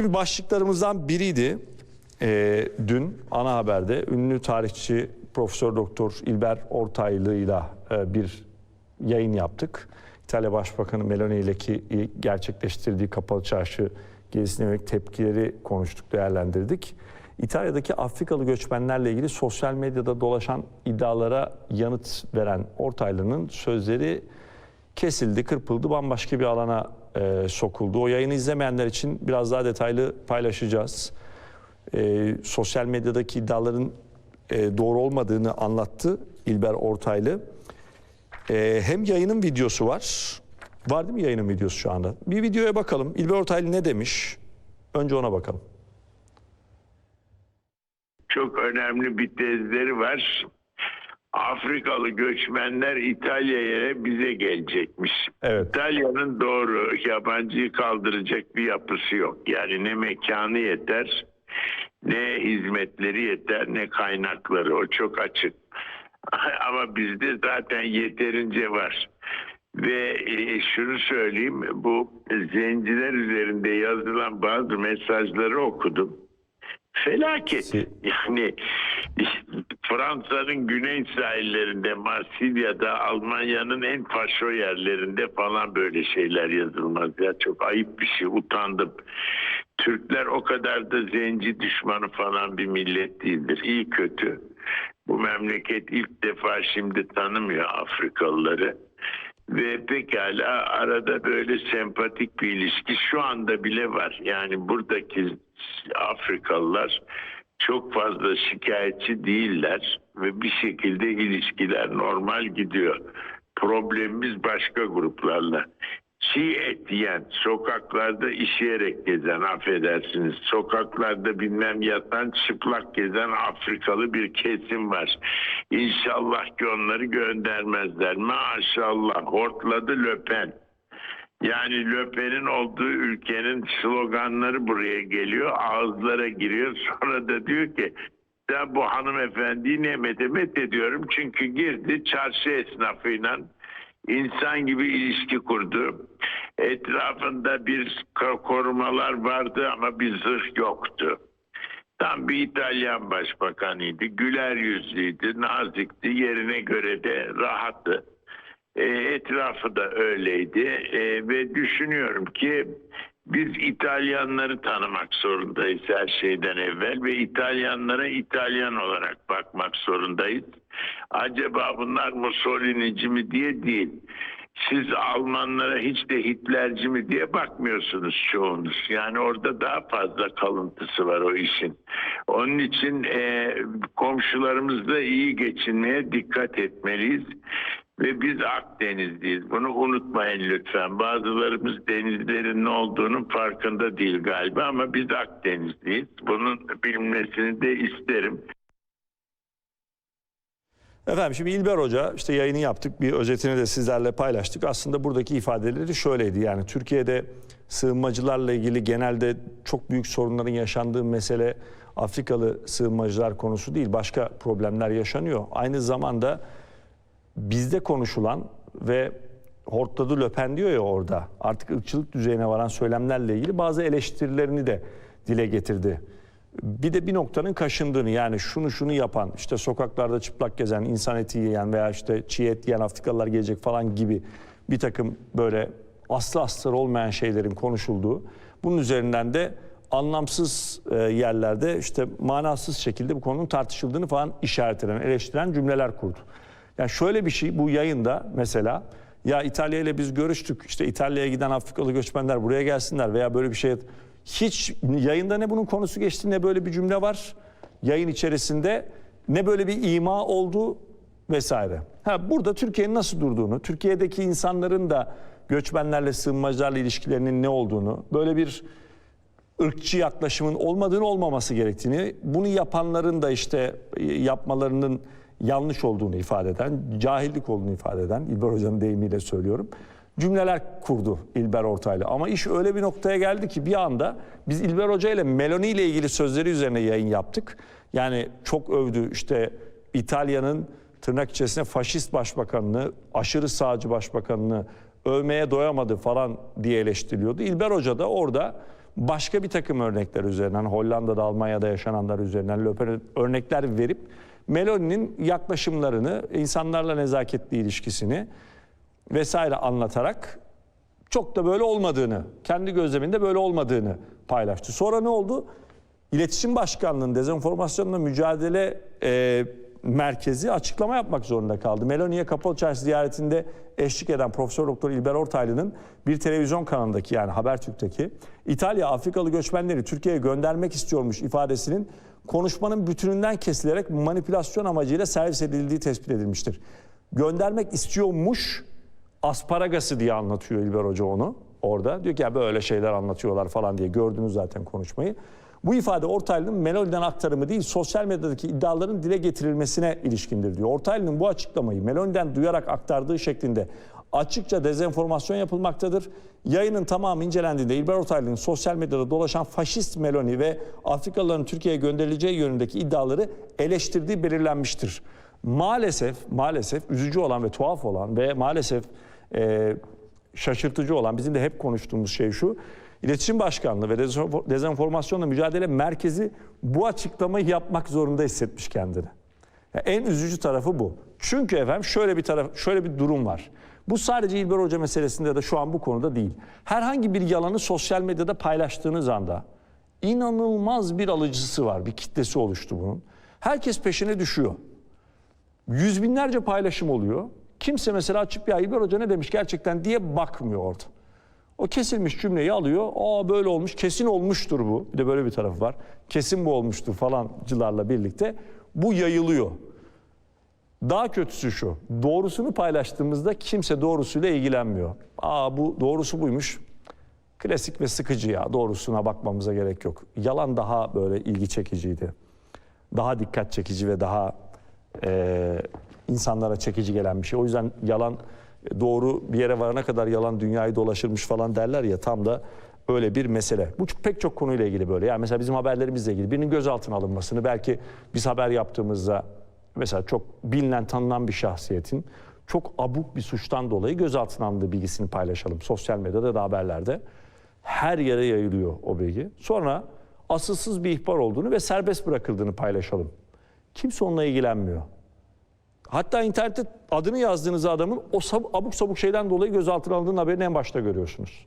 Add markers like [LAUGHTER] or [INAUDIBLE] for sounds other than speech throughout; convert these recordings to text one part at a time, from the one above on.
Şimdi başlıklarımızdan biriydi e, dün ana haberde ünlü tarihçi Profesör Doktor İlber Ortaylı ile e, bir yayın yaptık. İtalya Başbakanı Meloni ile ki gerçekleştirdiği kapalı çarşı gezisine yönelik tepkileri konuştuk, değerlendirdik. İtalya'daki Afrikalı göçmenlerle ilgili sosyal medyada dolaşan iddialara yanıt veren Ortaylı'nın sözleri kesildi, kırpıldı, bambaşka bir alana e, sokuldu. O yayını izlemeyenler için biraz daha detaylı paylaşacağız. E, sosyal medyadaki iddiaların e, doğru olmadığını anlattı İlber Ortaylı. E, hem yayının videosu var. Var değil mi yayının videosu şu anda? Bir videoya bakalım. İlber Ortaylı ne demiş? Önce ona bakalım. çok önemli bir tezleri var. Afrikalı göçmenler İtalya'ya bize gelecekmiş. Evet. İtalya'nın doğru yabancıyı kaldıracak bir yapısı yok. Yani ne mekanı yeter, ne hizmetleri yeter, ne kaynakları. O çok açık. [LAUGHS] Ama bizde zaten yeterince var. Ve e, şunu söyleyeyim, bu zenciler üzerinde yazılan bazı mesajları okudum. Felaket. Yani Fransa'nın güney sahillerinde, Marsilya'da, Almanya'nın en faşo yerlerinde falan böyle şeyler yazılmaz. Ya çok ayıp bir şey, utandım. Türkler o kadar da zenci düşmanı falan bir millet değildir. İyi kötü. Bu memleket ilk defa şimdi tanımıyor Afrikalıları. Ve pekala arada böyle sempatik bir ilişki şu anda bile var. Yani buradaki Afrikalılar çok fazla şikayetçi değiller ve bir şekilde ilişkiler normal gidiyor. Problemimiz başka gruplarla. Çiğ et yiyen, sokaklarda işeyerek gezen, affedersiniz, sokaklarda bilmem yatan, çıplak gezen Afrikalı bir kesim var. İnşallah ki onları göndermezler. Maşallah, hortladı löpen. Yani Löpen'in olduğu ülkenin sloganları buraya geliyor, ağızlara giriyor. [LAUGHS] Sonra da diyor ki ben bu hanımefendiyi nimete met ediyorum. Çünkü girdi çarşı esnafıyla insan gibi ilişki kurdu. Etrafında bir ko- korumalar vardı ama bir zırh yoktu. Tam bir İtalyan başbakanıydı. Güler yüzlüydü, nazikti, yerine göre de rahattı. E, etrafı da öyleydi E, ve düşünüyorum ki biz İtalyanları tanımak zorundayız her şeyden evvel ve İtalyanlara İtalyan olarak bakmak zorundayız. Acaba bunlar Mussolini'ci mi diye değil. Siz Almanlara hiç de Hitlerci mi diye bakmıyorsunuz çoğunuz. Yani orada daha fazla kalıntısı var o işin. Onun için e, komşularımızla iyi geçinmeye dikkat etmeliyiz. Ve biz Akdenizliyiz. Bunu unutmayın lütfen. Bazılarımız denizlerin ne olduğunun farkında değil galiba ama biz Akdenizliyiz. Bunun bilinmesini de isterim. Efendim şimdi İlber Hoca işte yayını yaptık bir özetini de sizlerle paylaştık. Aslında buradaki ifadeleri şöyleydi yani Türkiye'de sığınmacılarla ilgili genelde çok büyük sorunların yaşandığı mesele Afrikalı sığınmacılar konusu değil başka problemler yaşanıyor. Aynı zamanda bizde konuşulan ve hortladı löpen diyor ya orada artık ırkçılık düzeyine varan söylemlerle ilgili bazı eleştirilerini de dile getirdi. Bir de bir noktanın kaşındığını yani şunu şunu yapan işte sokaklarda çıplak gezen insan eti yiyen veya işte çiğ et yiyen Afrikalılar gelecek falan gibi bir takım böyle aslı astarı olmayan şeylerin konuşulduğu bunun üzerinden de anlamsız e, yerlerde işte manasız şekilde bu konunun tartışıldığını falan işaretleyen, eleştiren cümleler kurdu. Yani şöyle bir şey bu yayında mesela ya İtalya ile biz görüştük işte İtalya'ya giden Afrikalı göçmenler buraya gelsinler veya böyle bir şey hiç yayında ne bunun konusu geçti ne böyle bir cümle var yayın içerisinde ne böyle bir ima oldu vesaire. Ha burada Türkiye'nin nasıl durduğunu, Türkiye'deki insanların da göçmenlerle sığınmacılarla ilişkilerinin ne olduğunu, böyle bir ırkçı yaklaşımın olmadığını olmaması gerektiğini, bunu yapanların da işte yapmalarının yanlış olduğunu ifade eden, cahillik olduğunu ifade eden, İlber Hoca'nın deyimiyle söylüyorum. Cümleler kurdu İlber Ortaylı. Ama iş öyle bir noktaya geldi ki bir anda biz İlber Hoca ile Meloni ile ilgili sözleri üzerine yayın yaptık. Yani çok övdü işte İtalya'nın tırnak içerisinde faşist başbakanını, aşırı sağcı başbakanını övmeye doyamadı falan diye eleştiriliyordu. İlber Hoca da orada başka bir takım örnekler üzerinden Hollanda'da, Almanya'da yaşananlar üzerinden örnekler verip Meloni'nin yaklaşımlarını, insanlarla nezaketli ilişkisini vesaire anlatarak çok da böyle olmadığını, kendi gözleminde böyle olmadığını paylaştı. Sonra ne oldu? İletişim Başkanlığı'nın dezenformasyonla mücadele e, merkezi açıklama yapmak zorunda kaldı. Meloni'ye Kapalı Çarşı ziyaretinde eşlik eden Profesör Doktor İlber Ortaylı'nın bir televizyon kanalındaki yani Habertürk'teki İtalya Afrikalı göçmenleri Türkiye'ye göndermek istiyormuş ifadesinin konuşmanın bütününden kesilerek manipülasyon amacıyla servis edildiği tespit edilmiştir. Göndermek istiyormuş asparagası diye anlatıyor İlber Hoca onu orada. Diyor ki ya böyle şeyler anlatıyorlar falan diye gördünüz zaten konuşmayı. Bu ifade Ortaylı'nın Meloni'den aktarımı değil sosyal medyadaki iddiaların dile getirilmesine ilişkindir diyor. Ortaylı'nın bu açıklamayı Meloni'den duyarak aktardığı şeklinde açıkça dezenformasyon yapılmaktadır. Yayının tamamı incelendiğinde İlber Ortaylı'nın sosyal medyada dolaşan faşist Meloni ve Afrikalıların Türkiye'ye gönderileceği yönündeki iddiaları eleştirdiği belirlenmiştir. Maalesef, maalesef üzücü olan ve tuhaf olan ve maalesef e, şaşırtıcı olan bizim de hep konuştuğumuz şey şu. İletişim Başkanlığı ve dezenfor- dezenformasyonla mücadele merkezi bu açıklamayı yapmak zorunda hissetmiş kendini. Ya en üzücü tarafı bu. Çünkü efendim şöyle bir taraf, şöyle bir durum var. Bu sadece İlber Hoca meselesinde de şu an bu konuda değil. Herhangi bir yalanı sosyal medyada paylaştığınız anda inanılmaz bir alıcısı var, bir kitlesi oluştu bunun. Herkes peşine düşüyor. Yüz binlerce paylaşım oluyor. Kimse mesela açıp ya İlber Hoca ne demiş gerçekten diye bakmıyor orada. O kesilmiş cümleyi alıyor. Aa böyle olmuş. Kesin olmuştur bu. Bir de böyle bir tarafı var. Kesin bu olmuştur falancılarla birlikte. Bu yayılıyor. Daha kötüsü şu. Doğrusunu paylaştığımızda kimse doğrusuyla ilgilenmiyor. Aa bu doğrusu buymuş. Klasik ve sıkıcı ya. Doğrusuna bakmamıza gerek yok. Yalan daha böyle ilgi çekiciydi. Daha dikkat çekici ve daha e, insanlara çekici gelen bir şey. O yüzden yalan doğru bir yere varana kadar yalan dünyayı dolaşırmış falan derler ya tam da öyle bir mesele. Bu pek çok konuyla ilgili böyle. Yani mesela bizim haberlerimizle ilgili birinin gözaltına alınmasını belki biz haber yaptığımızda mesela çok bilinen tanınan bir şahsiyetin çok abuk bir suçtan dolayı gözaltına alındığı bilgisini paylaşalım. Sosyal medyada da haberlerde. Her yere yayılıyor o bilgi. Sonra asılsız bir ihbar olduğunu ve serbest bırakıldığını paylaşalım. Kimse onunla ilgilenmiyor. Hatta internette adını yazdığınız adamın o sab- abuk sabuk şeyden dolayı gözaltına alındığının haberini en başta görüyorsunuz.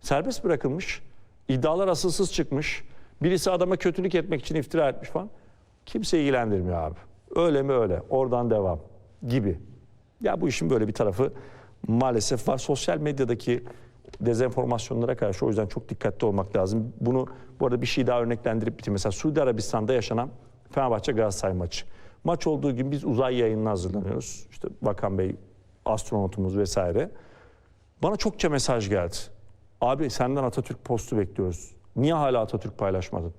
Serbest bırakılmış, iddialar asılsız çıkmış, birisi adama kötülük etmek için iftira etmiş falan. Kimse ilgilendirmiyor abi. Öyle mi öyle, oradan devam gibi. Ya bu işin böyle bir tarafı maalesef var. Sosyal medyadaki dezenformasyonlara karşı o yüzden çok dikkatli olmak lazım. Bunu bu arada bir şey daha örneklendirip bitireyim. Mesela Suudi Arabistan'da yaşanan Fenerbahçe Galatasaray maçı. Maç olduğu gün biz uzay yayınına hazırlanıyoruz. İşte Bakan Bey, astronotumuz vesaire. Bana çokça mesaj geldi. Abi senden Atatürk postu bekliyoruz. Niye hala Atatürk paylaşmadın?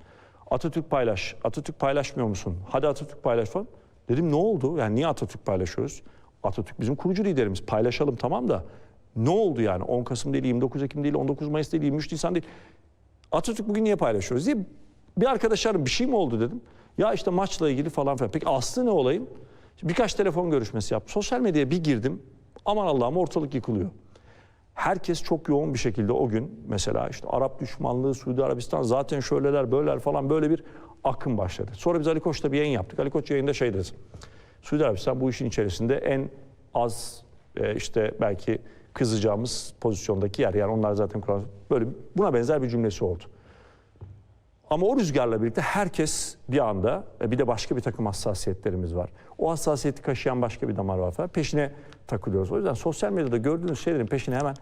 Atatürk paylaş. Atatürk paylaşmıyor musun? Hadi Atatürk paylaş falan. Dedim ne oldu? Yani niye Atatürk paylaşıyoruz? Atatürk bizim kurucu liderimiz. Paylaşalım tamam da ne oldu yani? 10 Kasım değil, 29 Ekim değil, 19 Mayıs değil, 23 Nisan değil. Atatürk bugün niye paylaşıyoruz diye bir arkadaş aradım. Bir şey mi oldu dedim. Ya işte maçla ilgili falan filan. Peki aslı ne olayım? Birkaç telefon görüşmesi yaptım. Sosyal medyaya bir girdim. Aman Allah'ım ortalık yıkılıyor. Herkes çok yoğun bir şekilde o gün mesela işte Arap düşmanlığı, Suudi Arabistan zaten şöyleler böyleler falan böyle bir akım başladı. Sonra biz Ali Koç'ta bir yayın yaptık. Ali Koç yayında şey dedi. Suudi Arabistan bu işin içerisinde en az e, işte belki kızacağımız pozisyondaki yer. Yani onlar zaten kuran böyle buna benzer bir cümlesi oldu. Ama o rüzgarla birlikte herkes bir anda e, bir de başka bir takım hassasiyetlerimiz var. O hassasiyeti kaşıyan başka bir damar var falan. Peşine takılıyoruz. O yüzden sosyal medyada gördüğünüz şeylerin peşine hemen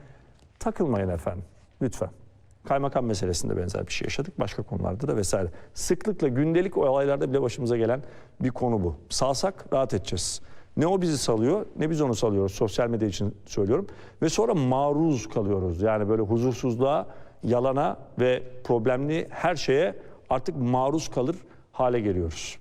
takılmayın efendim. Lütfen. Kaymakam meselesinde benzer bir şey yaşadık. Başka konularda da vesaire. Sıklıkla gündelik olaylarda bile başımıza gelen bir konu bu. Salsak rahat edeceğiz. Ne o bizi salıyor ne biz onu salıyoruz. Sosyal medya için söylüyorum. Ve sonra maruz kalıyoruz. Yani böyle huzursuzluğa, yalana ve problemli her şeye artık maruz kalır hale geliyoruz.